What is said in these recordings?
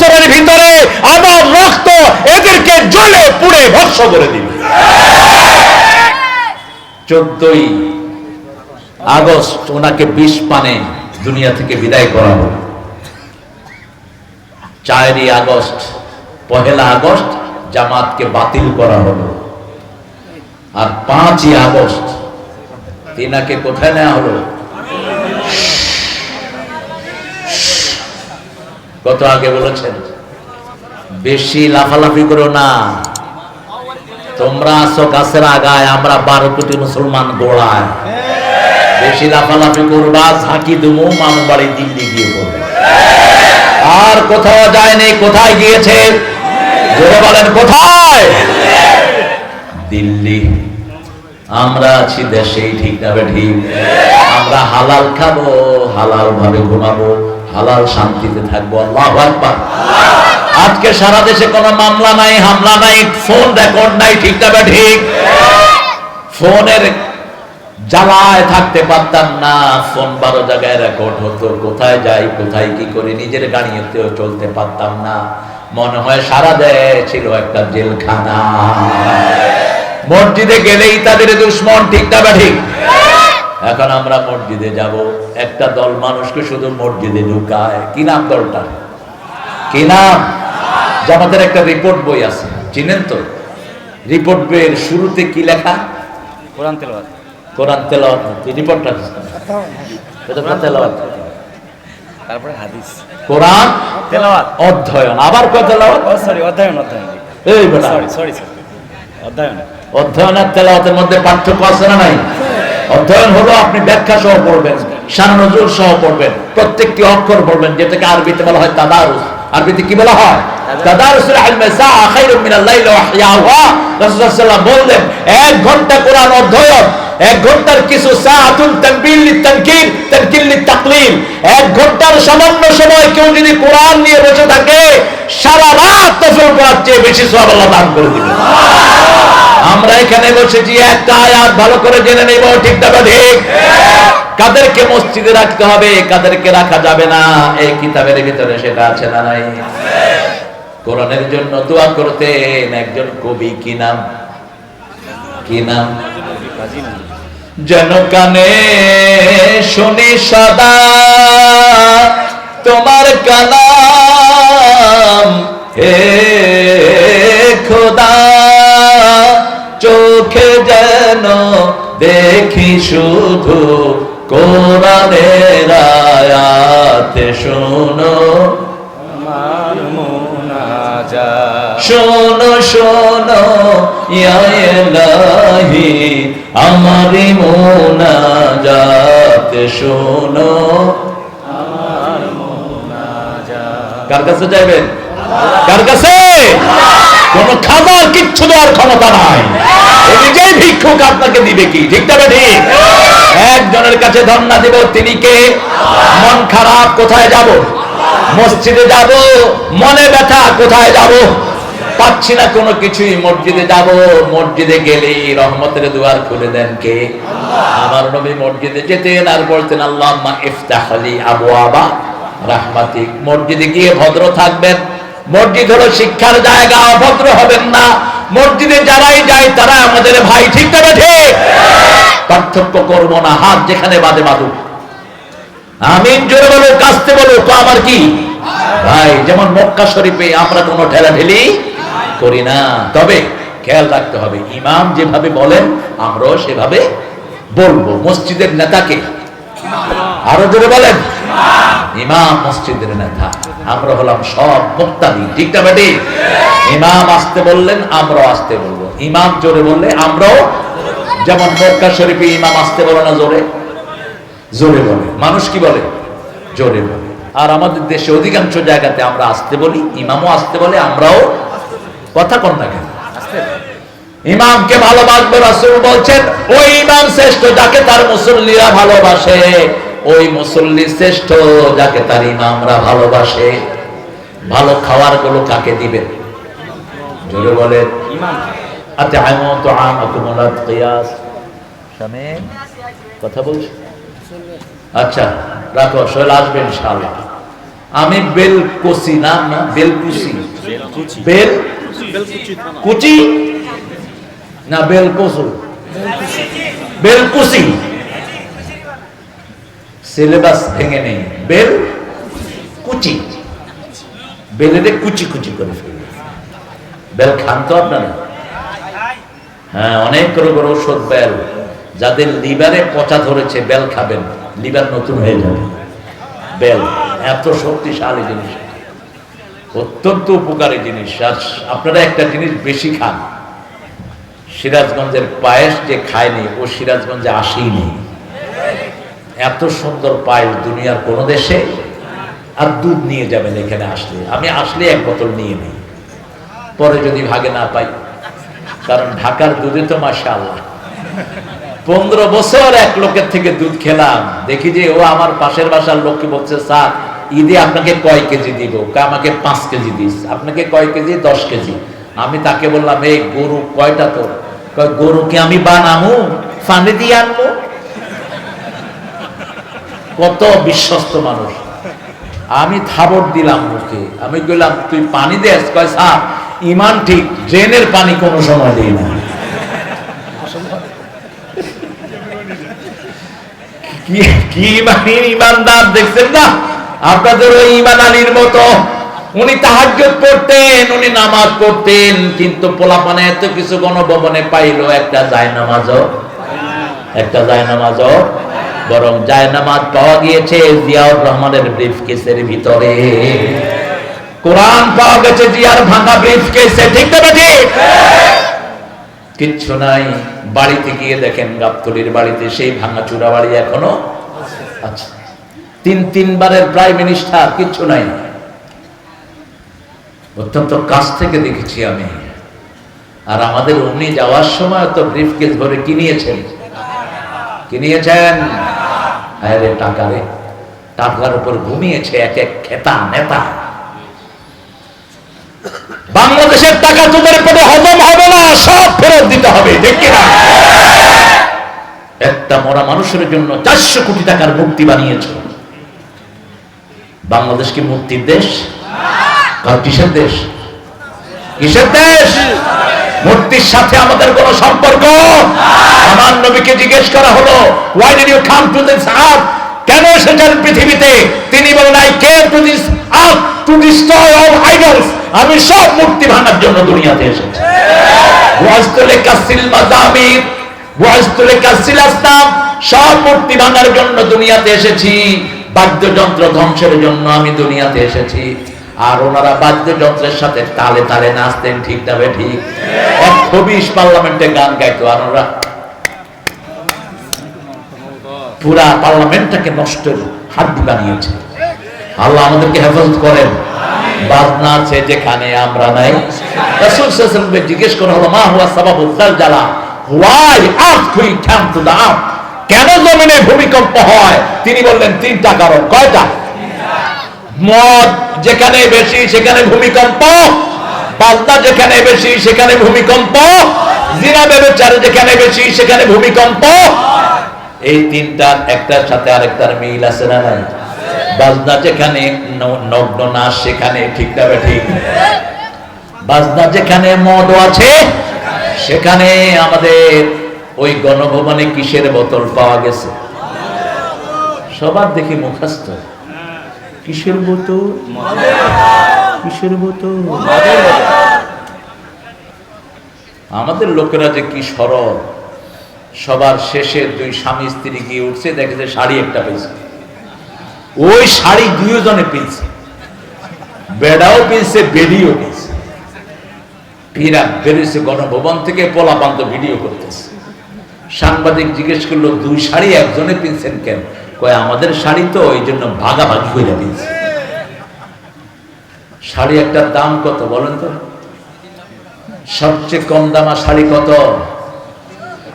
বছরের ভিতরে আমার রক্ত এদেরকে জ্বলে পুড়ে ভস্য করে দিবে। চোদ্দই আগস্ট ওনাকে বিষ পানে দুনিয়া থেকে বিদায় করা হলো চারই আগস্ট, পহেলা আগস্ট জামাতকে বাতিল করা হলো। আর পাঁচই আগস্ট, তিনাকে কোথায় নেওয়া হলো? কত আগে বলেছেন? বেশি লাফালাফি করো না। তোমরা আসো গাছের আগায়, আমরা বারো কোটি মুসলমান গোড়ায়। বেশি লাফালাফি করবা, ঝাঁকি দুমু মামু বাড়ি দিল্লি গিয়ে করবে আর কোথাও যায়নি কোথায় গিয়েছে? বলেন, কোথায়? দিল্লি। আমরা আছি দেশেই, ঠিক না ঠিক? আমরা হালাল খাব হালাল ভাবে ঘুমাবো। হালাল শান্তিতে থাকব, আল্লাহ আকবার। আজকে সারা দেশে কোনো মামলা নাই, হামলা নাই, ফোন রেকর্ড নাই, ঠিক না ঠিক? ফোনের জ্বালায় থাকতে পারতাম না, ফোন বারো জায়গায় রেকর্ড হতো, কোথায় যাই, কোথায় কি করে, নিজের গাড়িতেও চলতে পারতাম না। মনে হয় সারা দেশ ছিল একটা জেলখানা। মসজিদে গেলেই তাদের দুশ্মন, ঠিক না ঠিক? এখন আমরা মসজিদে যাব। একটা দল মানুষকে শুধু মসজিদে ঢুকায়। কি নাম দলটা কি নাম? জামাতের একটা রিপোর্ট বই আছে চিনেন তো? রিপোর্ট বইয়ের শুরুতে কি লেখা? কোরআন তেলাওয়াত। কোরআন তেলাওয়াত রিপোর্টটা তেলাওয়াত। তারপরে হাদিস। কোরআন তেলাওয়াত। অধ্যয়ন। আবার কয় তেলাওয়াত? ও সরি অধ্যয়ন অধ্যয়ন। এই সরি সরি সরি অধ্যয়ন। অধ্যয়ন আর তেলাওয়াতের মধ্যে পার্থক্য আছে না নাই? অধ্যয়ন হলো আপনি ব্যাখ্যা সহ পড়বেন সারানজুর সহ পড়বেন। প্রত্যেকটি অক্ষর পড়বেন যেটাকে আরবিতে বলা হয় তাদারুস। আরবিতে কি বলা হয়? তাদারুসুল ইলমে সাআ খায়রুম মিনাল লাইল ওয়া ইহইয়াহা রাসূলুল্লাহ সাল্লাল্লাহু বললেন এক ঘণ্টা কোরআন অধ্যয়ন এক ঘণ্টার কিছু এক ঘণ্টার সামান্য সময় কেউ যদি কোরআন নিয়ে বসে থাকে, সারা রাত নফল পড়ার চেয়ে বেশি আল্লাহ দান করে দিবেন আমরা এখানে বসেছি, একটা আয়াত ভালো করে জেনে নেব, ঠিক না ঠিক? কাদেরকে মসজিদে রাখতে হবে, কাদেরকে রাখা যাবে না, এই কিতাবের ভিতরে সেটা আছে না নাই? কোরআনের জন্য দোয়া করতেন একজন কবি কি নাম? কি নাম যেন কানে শুনি সদা তোমার কালাম। হে খোদা, চোখে যেন দেখি শুধু কোরআনের আয়াত শোনো। শোনো শোনো ইয়া ইলাহি আমারি মোনাজাত, শোনো। কার কাছে যাবেন কার কাছে? কোন খাবার কিচ্ছু দেওয়ার ক্ষমতা নাই। নিজেই ভিক্ষুক আপনাকে দিবে কি? ঠিক তবে ঠিক? একজনের কাছে ধর্ণা দিব, তিনি কে? মন খারাপ, কোথায় যাব? মসজিদে যাব? মনে ব্যথা, কোথায় যাব? পাচ্ছি না কোনো কিছুই। মসজিদে যাব মসজিদে গেলেই রহমতের দুয়ার খুলে দেন কে? আমার নবী মসজিদে যেতেন আর বলতেন আল্লাহ ইফতাহলি আবু আবা রাহমাতিক। মসজিদে গিয়ে ভদ্র থাকবেন। মসজিদ হলো শিক্ষার জায়গা অভদ্র হবেন না। মসজিদে যারাই যায় তারা আমাদের ভাই ঠিক তবে ঠিক পার্থক্য করব না হাত যেখানে বাদে বাদুক আমি জোরে বলো কাস্তে বলো তো আমার কি? ভাই যেমন মক্কা শরীফে আমরা কোনো ঠেলা ঠেলি করি না। তবে খেয়াল রাখতে হবে, ইমাম যেভাবে বলেন, আমরাও সেভাবে বলব। মসজিদের নেতাকে আরও জোরে বলেন। ইমাম মসজিদের নেতা। আমরা হলাম সব মুক্তাদি। ঠিক না বেটি? ইমাম আসতে বললেন, আমরাও আসতে বলব। ইমাম জোরে বললে, আমরাও যেমন মক্কা শরীফে ইমাম আসতে বলো না জোরে? জোরে বলে। মানুষ কি বলে? জোরে বলে। আর আমাদের দেশে অধিকাংশ জায়গাতে আমরা আসতে বলি, ইমামও আসতে বলে, আমরাও কথা কন না কেন? ইমামকে ভালোবাসবো রাসূল বলছেন ওই ইমাম শ্রেষ্ঠ যাকে তার মুসল্লিরা ভালোবাসে ওই মুসল্লি শ্রেষ্ঠ যাকে তার ইমামরা ভালোবাসে। ভালো খাওয়ারগুলো কাকে দিবেন? জোরে বলেন। আচ্ছা তো আম আকুমুলাত কিয়াস। কথা বলছি? আচ্ছা রাখো সোহেল আসবে ইনশাআল্লাহ। আমি বেলকুচি নাম না বেলকুসি বেলকুচি। বেল কুচি। না বেলকুচু বেলকুচি। সিলেবাস ভেঙে নেই। বেল কুচি। বেলেরে কুচি কুচি করে ফেলবে বেল খান তো আপনারা? হ্যাঁ অনেক করে করে ওষুধ বেল। যাদের লিভারে পচা ধরেছে বেল খাবেন। লিভার নতুন হয়ে যাবে। বেল এত শক্তিশালী জিনিস। অত্যন্ত উপকারী জিনিস। আপনারা একটা জিনিস বেশি খান। সিরাজগঞ্জের পায়েস যে খায়নি, ও সিরাজগঞ্জে আসেই নেই এত সুন্দর পায়েস দুনিয়ার কোন দেশে আর দুধ নিয়ে যাবেন এখানে আসলে। আমি আসলে এক বোতল নিয়ে নিই। পরে যদি ভাগে না পাই। কারণ ঢাকার দুধে তো মাসা আল্লাহ পনেরো বছর এক লোকের থেকে দুধ খেলাম। দেখি যে ও আমার পাশের বাসার লোককে বলছে, স্যার ঈদে আপনাকে কয় কেজি দিব? আমাকে পাঁচ কেজি দিস। আপনাকে কয় কেজি? দশ কেজি। আমি তাকে বললাম, এই গরু কয়টা তোর? গরুকে আমি বানামু ফানি দিয়ে আনব। কত বিশ্বস্ত মানুষ। আমি থাবর দিলাম মুখে। আমি বললাম তুই পানি দেস? কয়, স্যার, ইমান ঠিক, ড্রেনের পানি কোনো সময় দিই না। কি ইমানদার দেখছেন না? আপনাদের ওই ইমান আলীর মতো। উনি তাহাজ্জুদ পড়তেন, উনি নামাজ পড়তেন, কিন্তু পোলাপানে এত কিছু গণভবনে পাইলো, একটা যায় নামাজও একটা যায় নামাজও বরং যায় নামাজ পাওয়া গিয়েছে জিয়াউর রহমানের ব্রিফ কেসের ভিতরে। কোরআন পাওয়া গেছে জিয়ার ভাঙা ব্রিফ কেসে ঠিক না ঠিক কিচ্ছু নাই, বাড়িতে গিয়ে দেখেন গাবতলির বাড়িতে সেই ভাঙা চূড়া বাড়ি এখনও আচ্ছা তিন তিনবারের প্রাইম মিনিস্টার, কিচ্ছু নাই। অত্যন্ত কাছ থেকে দেখেছি আমি। আর আমাদের উনি যাওয়ার সময় তো ব্রিফ কেস ভরে কিনিয়েছেন কিনিয়েছেন আরে টাকা রে। টাকার উপর ঘুমিয়েছে এক এক খেতা নেতা। বাংলাদেশের টাকা তোদের পেটে হজম হবে না, সব ফেরত দিতে হবে, ঠিক কিনা? একটা মরা মানুষের জন্য চারশো কোটি টাকার মুক্তি বানিয়েছ। বাংলাদেশ কি মুক্তির দেশ? কিসের দেশ? কিসের দেশ? মূর্তির সাথে আমাদের কোন সম্পর্ক? আমার নবীকে জিজ্ঞেস করা হলো কেন এসেছেন পৃথিবীতে? তিনি আমি সব মূর্তি ভাঙার জন্য দুনিয়াতে এসেছি। সব মূর্তি ভাঙার জন্য দুনিয়াতে এসেছি। বাদ্যযন্ত্র ধ্বংসের জন্য আমি দুনিয়াতে এসেছি। আর ওনারা বাদ্যযন্ত্রের সাথে তালে তালে নাচতেন, ঠিক তবে ঠিক? একশো বিশ পার্লামেন্টে গান গাইতো আর ওরা। পুরা পার্লামেন্টটাকে নষ্টের হাড্ডি বানিয়েছে। আল্লাহ আমাদেরকে হেফাজত করেন। বাজনা আছে যেখানে আমরা নাই। জিজ্ঞেস করা হলো, মা হুয়া সাবাবু জালজালা why earthquake come to the কেন জমিনে ভূমিকম্প হয়? তিনি বললেন, তিনটা কারণ। কয়টা? মদ যেখানে বেশি, সেখানে ভূমিকম্প। পাল্টা যেখানে বেশি, সেখানে ভূমিকম্প। জিনা ব্যবচার যেখানে বেশি, সেখানে ভূমিকম্প। এই তিনটার একটার সাথে আরেকটার মিল আছে না নাই? বাজনা যেখানে নগ্ন নাচ সেখানে ঠিক না ঠিক? বাজনা যেখানে মদ আছে, সেখানে আমাদের ওই গণভবনে কিসের বোতল পাওয়া গেছে? সবার দেখি মুখস্থ। কিসের বোতল? কিসের বোতল? আমাদের লোকেরা যে কি সরল। সবার শেষে দুই স্বামী স্ত্রী গিয়ে উঠছে, দেখে যে শাড়ি একটা পেয়েছে। ওই শাড়ি দুজনে পেয়েছে। বেড়াও পেয়েছে, বেডিও পেয়েছে। ফিরা বেরিয়েছে গণভবন থেকে পোলাপান্ত ভিডিও করতেছে। সাংবাদিক জিজ্ঞেস করল, দুই শাড়ি একজনে পিনছেন কেন? কয়, আমাদের শাড়ি তো ওই জন্য ভাগাভাগি করে পিনছে। শাড়ি একটার দাম কত বলেন তো? সবচেয়ে কম দামা শাড়ি কত?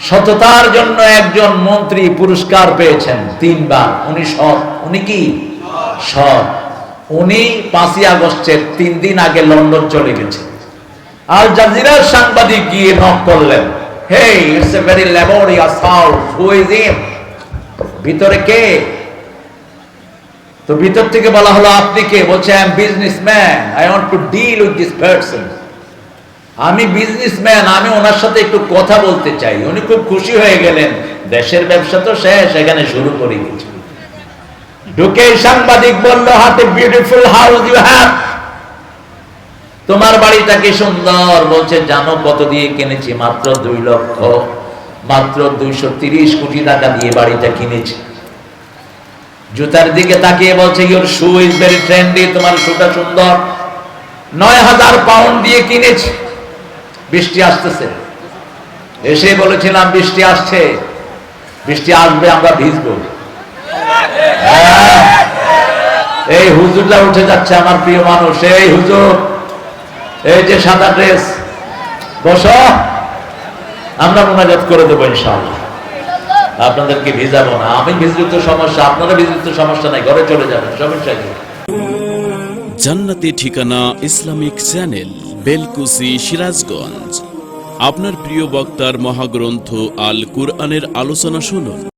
সততার জন্য একজন মন্ত্রী পুরস্কার পেয়েছেন, তিনবার। উনি সৎ। উনি কি? সৎ। উনি পাঁচই আগস্টের তিন দিন আগে লন্ডন চলে গেছে আর জাজিরার সাংবাদিক গিয়ে নক করলেন। Hey it's a very laborious house who is him ভিতরে কে? তো ভিতর থেকে বলা হলো আপনি কে বলছে I am businessman I want to deal with this person আমি বিজনেসম্যান আমি ওনার সাথে একটু কথা বলতে চাই। উনি খুব খুশি হয়ে গেলেন। দেশের ব্যবসা তো শেষ, এখানে শুরু করে। কিছু ঢুকে সাংবাদিক বলল, হাতে বিউটিফুল হাউস ইউ হ্যাভ তোমার বাড়িটা কি সুন্দর? বলছে, জানো কত দিয়ে কিনেছি? মাত্র দুই লক্ষ। মাত্র দুইশো তিরিশ কোটি টাকা দিয়ে বাড়িটা কিনেছি। জুতার দিকে তাকিয়ে বলছে, your shoe is very trendy, তোমার শুটা সুন্দর। নয় হাজার পাউন্ড দিয়ে কিনেছি। বৃষ্টি আসতেছে। এসে বলেছিলাম, বৃষ্টি আসছে। বৃষ্টি আসবে, আমরা ভিজবো। হ্যাঁ। এই হুজুরটা উঠে যাচ্ছে, আমার প্রিয় মানুষ। এই হুজুর। এই যে সাদা ড্রেস, বস। আমরা মোনাজাত করে দেবো ইনশাআল্লাহ। আপনাদেরকে ভিজাবো না। আমি ভিজলে সমস্যা, আপনারা ভিজলে সমস্যা নাই, ঘরে চলে যাবেন, সমস্যা কি? জান্নাতি ঠিকানা ইসলামিক চ্যানেল, বেলকুসি, সিরাজগঞ্জ। আপনার প্রিয় বক্তার মহাগ্রন্থ আল কুরআনের আলোচনা শুনুন।